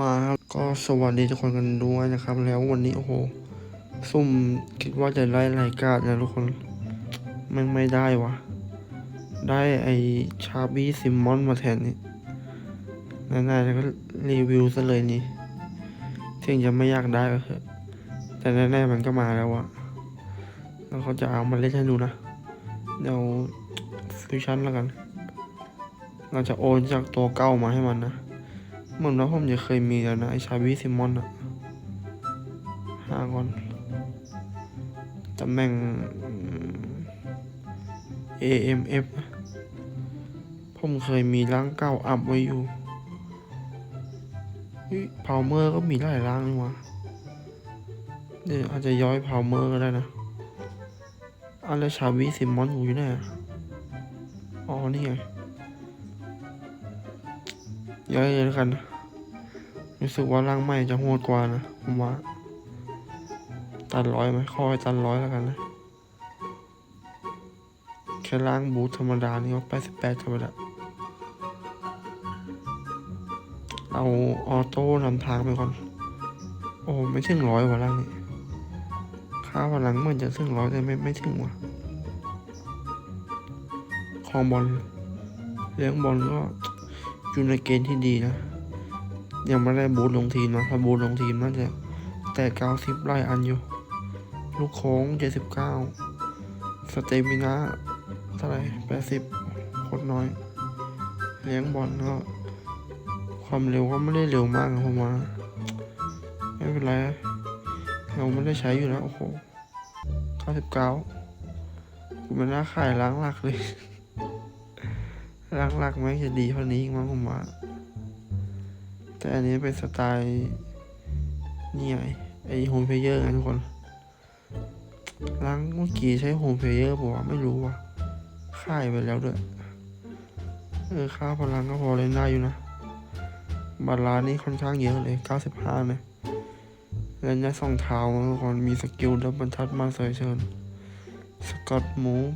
มาครับก็สวัสดีทุกคนกันด้วยนะครับ แล้ววันนี้โอ้โหซุ่มคิดว่าจะไล่รายการนะทุกคนมันไม่ได้วะได้ไอชาบี้ซิมมอนมาแทนนี่นายๆแล้วก็รีวิวซะเลยนี่ถึงจะไม่อยากได้ก็เถอะแต่แน่ๆมันก็มาแล้วอะแล้วเขาจะเอามาเล่นให้ดูนะเดี๋ยวฟิวชั่นแล้วกัน เราจะโอนจากตัวเก่ามาให้มันนะ เหมือนว่าผมจะเคยมีแล้วนะไอชาวิซิมอนอะหากอนตำแหน่งอืม AMF ผมเคยมีร่างเก่าอัพไว้อยู่พาวเมอร์ก็มีหลายร่างนี่วะเดี๋ยวอาจจะย้อยพาวเมอร์ก็ได้นะอันแล้วชาวิซิมอนอยู่ไหนอ๋อ นี่ไง ย้อยเลยแล้วกันนะรู้สึกว่าร่างใหม่จะโหดกว่านะผมว่า ตันร้อยไหมคอยตันร้อยแล้วกันนะ แค่ร่างบูทธรรมดานี่ก็แปดสิบแปดธรรมดาเอาออโต้นำทางไปก่อน โอ้ไม่ถึงร้อยว่ะร่างนี้ค่าพลังเหมือนจะถึงร้อยแต่ไม่ไม่ถึงว่ะคลองบอลเลี้ยงบอลก็ อยู่ในเกณฑ์ที่ดีนะ ยังไม่ได้บูทลงทีมนะถ้าบูทลงทีมน่าจะแต่เก้าสิบไล่อันอยู่ ลูกโค้งเจ็ดสิบเก้าสเตมินาเท่าไหร่แปดสิบโคตรน้อย เลี้ยงบอลก็ ความเร็วก็ไม่ได้เร็วมากนะผมว่าไม่เป็นไรเราไม่ได้ใช้อยู่แล้ว โอ้โหเก้าสิบเก้ากูไม่น่าขายล้างหลักเลย หลักๆแม่จะดีเท่านี้อีกมั้งผมว่า แต่อันนี้เป็นสไตล์นี่ไงไอโฮมเพลเยอร์ไงทุกคนล้างเมื่อกี้ใช้โฮมเพลเยอร์ผมว่าไม่รู้ว่ะค่ายไปแล้วด้วย เออ ค่าพลังก็พอเล่นได้อยู่นะบัตรลานี่ค่อนข้างเยอะเลย 95นะเล่นได้สองเท้าทุกคนมีสกิลดับบรรทัดมาเสยเชิญ สกอตมูฟ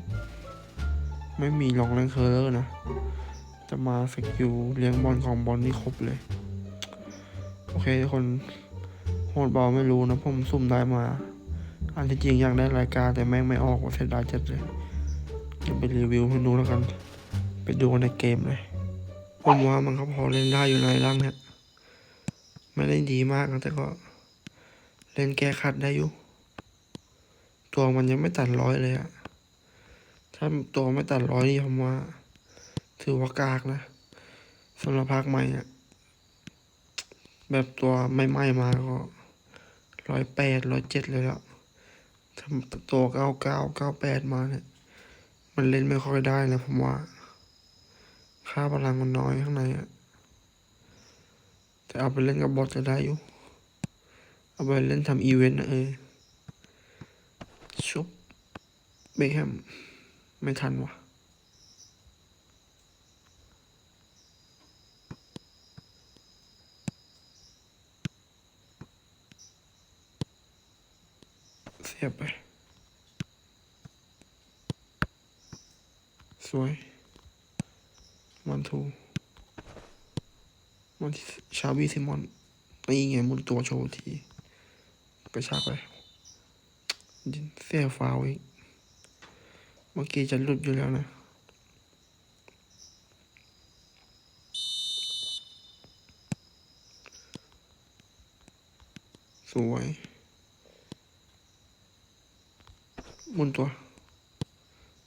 ไม่มีลองแรงเคอร์นะ จะมาสกิลเลี้ยงบอลของบอลนี่ครบเลย โอเคทุกคนโหดเบาไม่รู้นะผมสุ่มได้มา อันที่จริงอยากได้รายการแต่แม่งไม่ออกว่าเสียดายจัดเลยจะไปรีวิวให้ดูแล้วกัน ไปดูในเกมเลยผมว่ามันก็พอเล่นได้อยู่ในร่างเนี่ยไม่ได้ดีมากนะแต่ก็ เล่นแก้ขัดได้อยู่ ตัวมันยังไม่ตัดร้อยเลยอะ ถ้าตัวไม่ตัดร้อยนี่ผมว่า ถือว่ากากนะสำหรับภาคใหม่อะแบบตัวไม่ไหม้มาก็ร้อยแปดร้อยเจ็ดเลยแล้วถ้าตัวเก้าเก้าเก้าแปดมาเนี่ย มันเล่นไม่ค่อยได้นะผมว่า ค่าพลังมันน้อยข้างในอะแต่เอาไปเล่นกับบอทจะได้อยู่ เอาไปเล่นทำอีเวนต์นะเออชุบเบคแฮม ไม่ทันวะเสียบไป สวย มันทูมันชาบีซิมอน นี่ไงมุนตัวโชว์ที กระชากไปยินเสียฟาวอีก มื่อกี้จะหลุดอยู่แล้วนะ สวยมุนตัว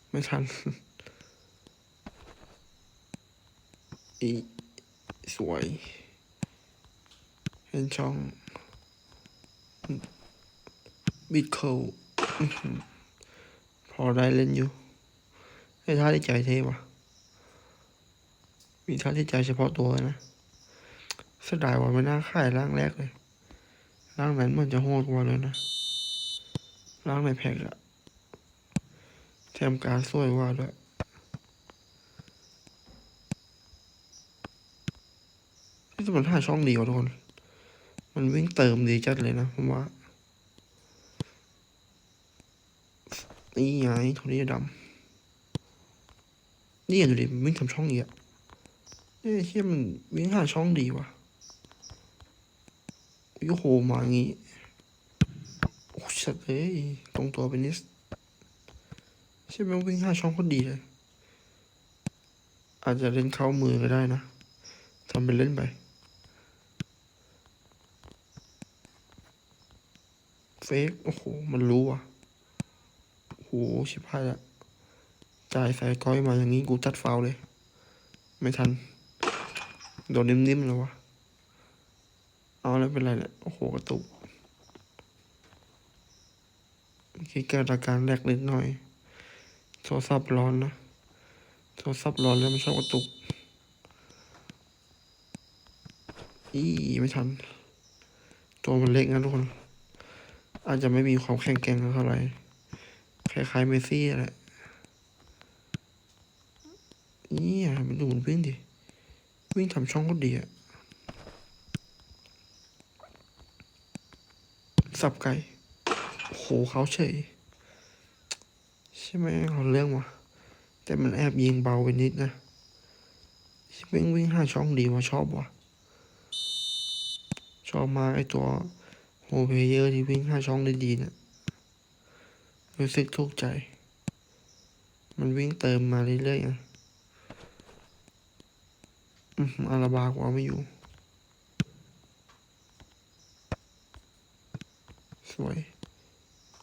ไม่ทัน อีสวย เห็นช่อง บิดเคิลพอได้เล่นอยู่ ไอ้ท่าที่ใจเท่ว่ะ มีท่าที่ใจเฉพาะตัวเลยนะเสียดายว่าไม่น่าขายร่างแรกเลย ร่างนั้นมันจะโหดกว่าเลยนะ ร่างในแพ็กอะแถมการสวยกว่าด้วยที่สมันหาช่องเดียวทุกคน มันวิ่งเติมดีจัดเลยนะผมว่า นี่ไงโทนี่ดำ นี่ดูดิมันวิ่งทำช่องเยอะเอ้ยเชี่ยมันวิ่งหาช่องดีว่ะโอ้โหมางี้โอ้ชัดเลยตรงตัวเป็นนิสใช่ไหมวิ่งห้าช่องก็ดีเลย อาจจะเล่นเข้ามือก็ได้นะทำเป็นเล่นไปเฟกโอ้โห มันรู้อะโอ้โห ชิบหายละ จ่ายใส่ก้อยมาอย่างนี้กูจัดฟาวเลย ไม่ทัน โดนนิ่มๆเลยวะ เอาแล้วเป็นไรเนี่ย โอ้โห กระตุกคิดเกิดอาการแรกนิดหน่อย โทรศัพท์ร้อนนะ โทรศัพท์ร้อนแล้วมันชอบกระตุก อีไม่ทัน ตัวมันเล็กนะทุกคน อาจจะไม่มีความแข็งแกร่งเท่าไหร่ คล้ายๆเมซี่แหละ นี่อะมันดูมันวิ่งดิ วิ่งทำช่องก็ดีอะ สับไก่โอ้โหเขาเฉย ใช่ไหมเอาเรื่องวะแต่มันแอบยิงเบาไปนิดนะวิ่งวิ่งห้าช่องดีวะชอบวะชอบมาไอตัวโฮเพเยอร์ที่วิ่งห้าช่องได้ดีเนะี่ยรู้สึกถูกใจ มันวิ่งเติมมาเรื่อยๆอะ อาราบากว่าไม่อยู่ สวย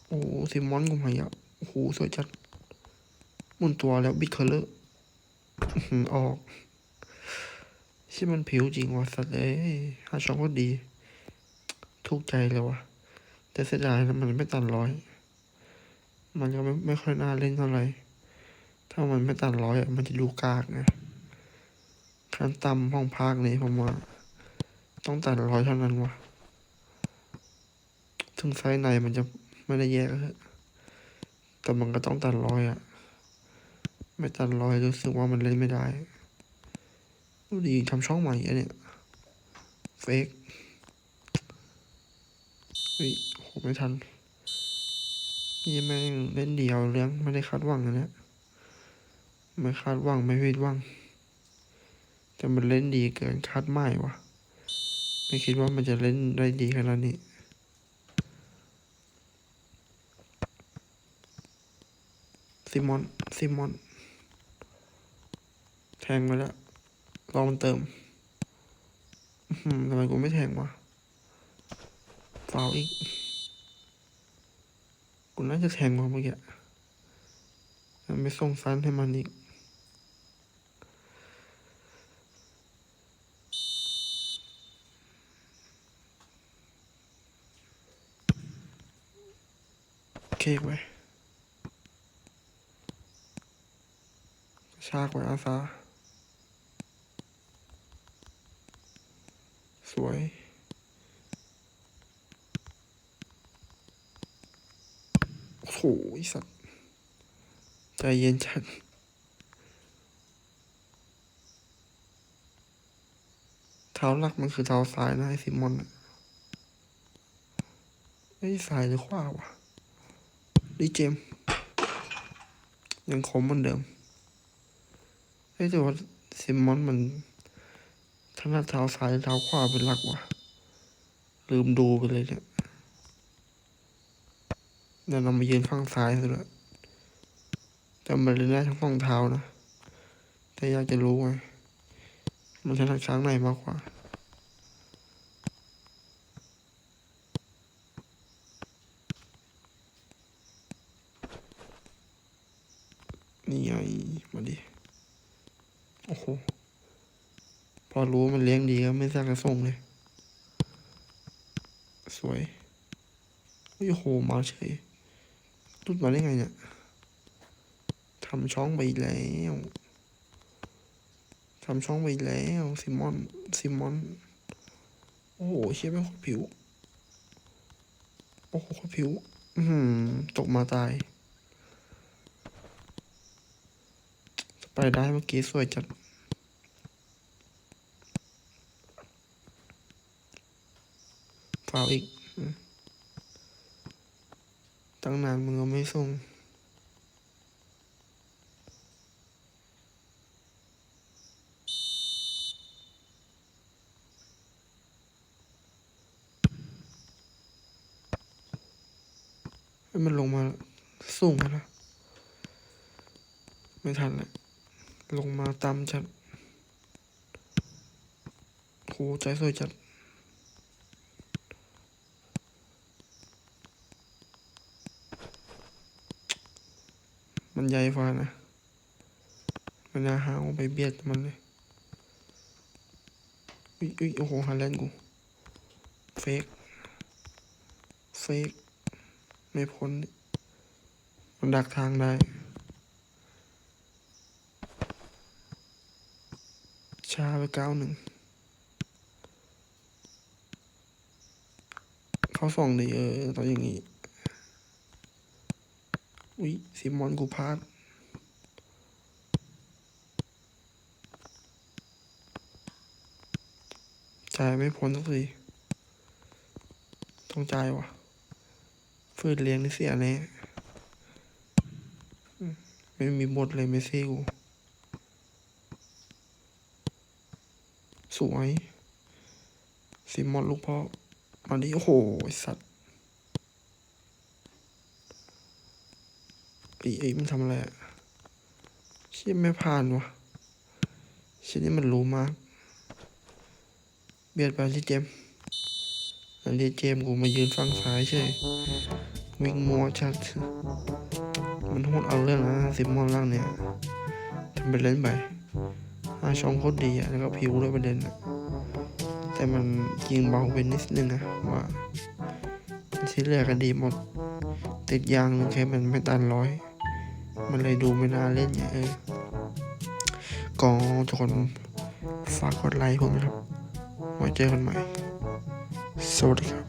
โอ้โหซิมอนกูมาอะโอ้โหสวยจัดมุนตัวแล้วบิดเคอร์เลอร์ออกที่มันผิวจริงว่ะสัตว์เอ้ยห้าช่องก็ดีถูกใจเลยว่ะ แต่เสียดายนะมันไม่ตันร้อย มันก็ไม่ไม่ค่อยน่าเล่นเท่าไหร่ ถ้ามันไม่ตันร้อยมันจะดูกากนะ ขั้นต่ำห้องภาคนี้ผมว่า ต้องตันร้อยเท่านั้นวะถึงไซส์ในมันจะไม่ได้แยกแต่มันก็ต้องตันร้อยอะไม่ตันร้อยรู้สึกว่ามันเล่นไม่ได้ดูดีทำช่องใหม่อะเนี่ยเฟกเฮ้ยโหไม่ทันนี่แม่งเล่นเดียวเรื่องไม่ได้คาดหวังนะเนี่ยไม่คาดหวังไม่ผิดหวัง แต่มันเล่นดีเกินคาดหมายวะไม่คิดว่ามันจะเล่นได้ดีขนาดนี้ซิมอน ซิมอน แทงไปแล้ว ลองมันเติมทำไมกูไม่แทงวะฟาวอีก กูน่าจะแทงมาเมื่อกี้ไม่ส่งซันให้มันอีก เคไว้ชากไว้อาซาสวย โอ้โหไอ้สัตว์ ใจเย็นจัดเท้าหลักมันคือเท้าซ้ายนะไอ้ซิมอนอะไอ้ยซ้ายหรือขวาวะ ดิเจม ยังคมเหมือนเดิมเฮ้แต่ว่าซิมมอนมันถนัดเท้าซ้ายเท้าขวาเป็นหลักว่ะ ลืมดูไปเลยเนี่ยเดี๋ยวเรามายืนข้างซ้ายซะด้วยแต่มันเล่นได้ทั้งสองเท้านะ แต่อยากจะรู้ไงมันถนัดข้างไหนมากกว่า นี่ไงมาดิ โอ้โห พอรู้ว่ามันเลี้ยงดีก็ไม่สักกระส่งเลย สวย โอ้โห มาเฉยรุดมาได้ไงเนี่ยทำช่องไปแล้วทำช่องไปแล้วซิมอนซิมอน โอ้โหเชี่ยไม่งโคตรผิว โอ้โหโคตรผิว อือหือตกมาตาย ไปได้เมื่อกี้สวยจัดฟาวอีก ตั้งนานมึงก็ไม่ส่งให้มันลงมาสูงแล้วนะ ไม่ทันแล้ว ลงมาต่ำจัดโหใจสวยจัดมันใหญ่ฟ้านะ มันน่าหาวไปเบียดมันเลยอุ้ยอุ้ยโอ้โหฮาแลนด์กู เฟก เฟก ไม่พ้น มันดักทางได้ ช้าไปเก้าหนึ่งเขาส่องดีเออตอนอย่างนี้ อุ๊ยซิมอนกูพลาดจ่ายไม่พ้นสักทีต้องจ่ายวะฝืนเลี้ยงนี่เสียแน่ไม่มีบทเลยเมซี่กู สวยซิมอนลูกพ่อมาดิโอ้โหสัตว์ไอ้ไอ้มันทำอะไรอะเชี่ยไม่ผ่านวะเชี่ยนี่มันรู้มาก เบียดไปที่เจมส์แล้วเรียกเจมกูมายืนฝั่งซ้ายเฉยวิ่งมัวชัด มันโหดเอาเรื่องนะซิมอนร่างเนี่ยทำไปเล่นไปาชองโคตรดีอะแล้วก็ผิวด้วยประเด็นอะแต่มันยิงเบาไปนิดนึงอะว่าที่เหลือก็ดีหมด ติดยางนึงแค่มันไม่ตันร้อย มันเลยดูไม่น่าเล่นไงเออก็ทุกคนฝากกดไลค์ผมนะครับไว้เจอกันใหม่ สวัสดีครับ